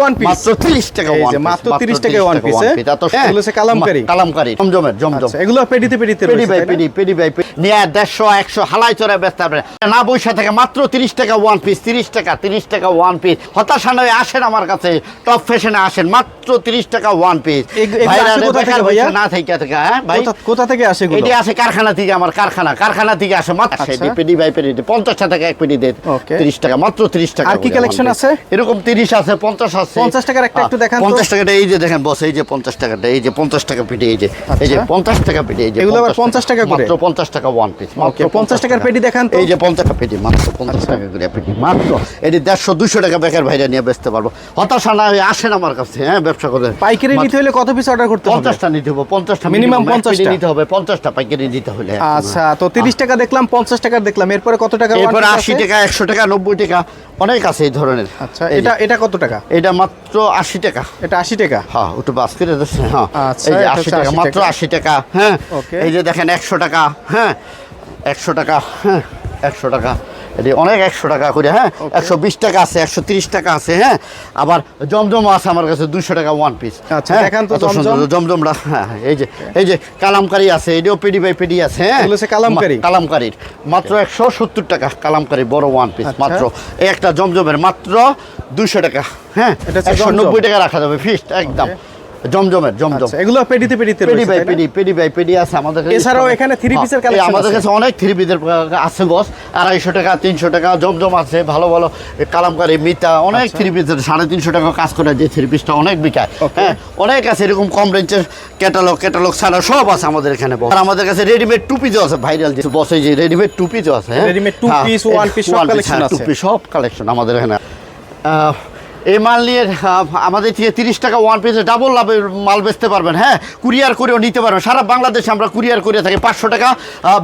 টাকায় one মাত্র 30 টাকা এই one মাত্র 30 টাকায় one piece, one piece, এত এগুলো হচ্ছে কালামকারী। কালামকারী। জমজমের জমজম এগুলো পেডিতে পেডিতে পেডি বাই পেডি পেডি বাই পেডি নিয়ে দেড়শো একশো হালাই চড়ে ব্যস্ত আপনি না বৈশা থেকে মাত্র তিরিশ টাকা ওয়ান পিস তিরিশ টাকা তিরিশ টাকা ওয়ান পিস হতাশা নয় আসেন আমার কাছে। টপ ফ্যাশনে আসেন মাত্র তিরিশ টাকা ওয়ান পিস ভাইয়া? না থেকে থেকে হ্যাঁ ভাই? কোথা- থেকে আসে এগুলো? এটি আসে কারখানা থেকে আমার কারখানা। কারখানা থেকে আসে মাত্র। পেডি বাই পেডি পঞ্চাশ টাকা এক পেডি দেয় Okay. তিরিশ টাকা মাত্র তিরিশ টাকা আর কি piece। আছে? এরকম তিরিশ আছে পঞ্চাশ আছে 50 টাকার একটা একটু দেখান তো। পঞ্চাশ টাকাটা এই যে দেখেন বস এই যে পঞ্চাশ টাকাটা এই যে পঞ্চাশ টাকা পেটি এই যে এই যে আচ্ছা। পঞ্চাশ টাকা পেটি এই যে এগুলো আবার 50 টাকা। করে? মাত্র পঞ্চাশ টাকা ওয়ান পিস Okay, 50 টাকার পেটি দেখান তো। এই যে পঞ্চাশ টাকা পেটি মাত্র পঞ্চাশ টাকা করে পেটি মাত্র। এটি দেড়শো দুশো টাকা বেকার ভাইরা নিয়ে বেচতে পারব। হতাশা না হয়ে আসেন আমার কাছে হ্যাঁ ব্যবসা করে পাইকারি নিতে হলে কত পিস অর্ডার করতে হবে? পঞ্চাশটা নিতে হবে পঞ্চাশটা Minimum minimum এক 50 টা। নিতে হবে পঞ্চাশটা পাইকারি নিতে হলে। আচ্ছা তো তিরিশ টাকা দেখলাম পঞ্চাশ টাকার দেখলাম। এরপরে কত টাকা এরপরে আশি টাকা একশো টাকা নব্বই টাকা অনেক আছে এই ধরনের। আচ্ছা এটা এটা কত টাকা? এটা মাত্র আশি টাকা। এটা আশি টাকা? হ্যাঁ ওটা বাস করে দিচ্ছে হ্যাঁ। আচ্ছা, এই যে আশি টাকা মাত্র আশি টাকা হ্যাঁ. এই যে দেখেন একশো টাকা হ্যাঁ। একশো টাকা হ্যাঁ। একশো টাকা। এটি অনেক একশো টাকা করে হ্যাঁ? একশো বিশ টাকা আছে একশো তিরিশ টাকা আছে হ্যাঁ? আবার জমজম আছে আমার কাছে দুশো টাকা ওয়ান পিস আচ্ছা, জমজম। জমজমটা হ্যাঁ এই যে এই যে কালামকারি আছে এটিও পেডি বাই পেডি আছে হ্যাঁ? কালামকারী? কালামকারির মাত্র একশো সত্তর টাকা কালামকারি বড় ওয়ান পিস আচ্ছা। মাত্র। এই একটা জমজমের মাত্র দুশো টাকা হ্যাঁ? এটা একশো নব্বই টাকা রাখা যাবে ফিক্সড একদম। জমজমের জমজম আচ্ছা এগুলো পেডিতে পেডিতে পেডি বাই পেডি পেডি বাই পেডি আছে আমাদের কাছে। এছাড়াও এখানে piece এর হ্যাঁ, আমাদের কাছে অনেক থ্রি পিসের আছে বস আড়াইশো টাকা তিনশো টাকা জমজম আছে ভালো ভালো কালামকারি মিতা অনেক আচ্ছা। থ্রি পিসের সাড়ে তিনশো টাকা কাজ করে যে থ্রি পিসটা অনেক বিকায় হ্যাঁ অনেক আছে এরকম কম রেঞ্জের ক্যাটালগ ক্যাটালগ ছাড়া সব আছে আমাদের এখানে। আর আমাদের কাছে রেডিমেড টু পিসও আছে ভাইরাল যে বসে যে রেডিমেড টু পিসও আছে হ্যাঁ, piece, এই one piece সব collection হ্যাঁ, আছে। সব কালেকশন আমাদের এখানে এই মাল নিয়ে আমাদের থেকে তিরিশ টাকা ওয়ান পিসে ডাবল লাভের মাল বেচতে পারবেন হ্যাঁ? কুরিয়ার করেও নিতে পারবেন। সারা বাংলাদেশে আমরা কুরিয়ার করে থাকি। পাঁচশো টাকা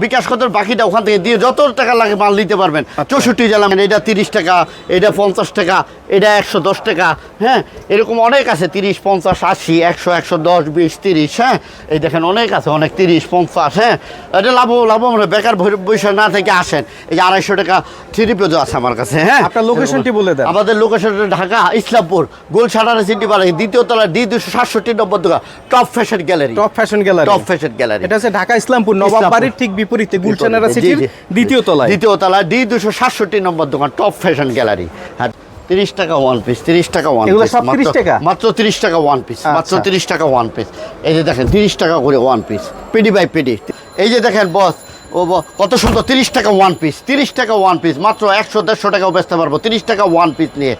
বিকাশ কত বাকিটা ওখান থেকে দিয়ে যত টাকা লাগে মাল নিতে পারবেন। চৌষট্টি জেলা মানে এটা তিরিশ টাকা এটা পঞ্চাশ টাকা এটা একশো দশ টাকা হ্যাঁ? এরকম অনেক আছে তিরিশ পঞ্চাশ আশি একশো একশো দশ বিশ তিরিশ হ্যাঁ? এই দেখেন অনেক আছে অনেক তিরিশ পঞ্চাশ হ্যাঁ? এটা লাভ লাভ মানে বেকার বসে না থেকে আসেন। এই যে আড়াইশো টাকা থ্রি পেজও আছে আমার কাছে হ্যাঁ? আপনার লোকেশনটি বলে দেন। আমাদের লোকেশন ঢাকা ইসলামপুর গোলসাডার সিটি পার্ক দ্বিতীয় তলা ডি দুশো সাতষট্টি নম্বর দোকান top fashion gallery top fashion gallery top fashion gallery এটা হচ্ছে ঢাকা ইসলামপুর নবাব ইসলামপুর। বাড়ির ঠিক বিপরীতে গুলশানারা জি, সিটির দ্বিতীয় তলায়। দ্বিতীয় তলা ডি দুশো সাতষট্টি নম্বর দোকান টপ ফ্যাশন গ্যালারি হ্যাঁ তিরিশ টাকা ওয়ান পিস তিরিশ টাকা ওয়ান পিস সব 30 টাকা? মাত্র তিরিশ টাকা ওয়ান পিস মাত্র আচ্ছা। তিরিশ টাকা ওয়ান পিস এই যে দেখেন তিরিশ টাকা করে one piece PD by PD. এই যে দেখেন বস ও কত সুন্দর তিরিশ টাকা ওয়ান পিস তিরিশ টাকা ওয়ান পিস মাত্র একশো দেড়শো টাকাও বেচতে পারব তিরিশ টাকা ওয়ান পিস নিয়ে।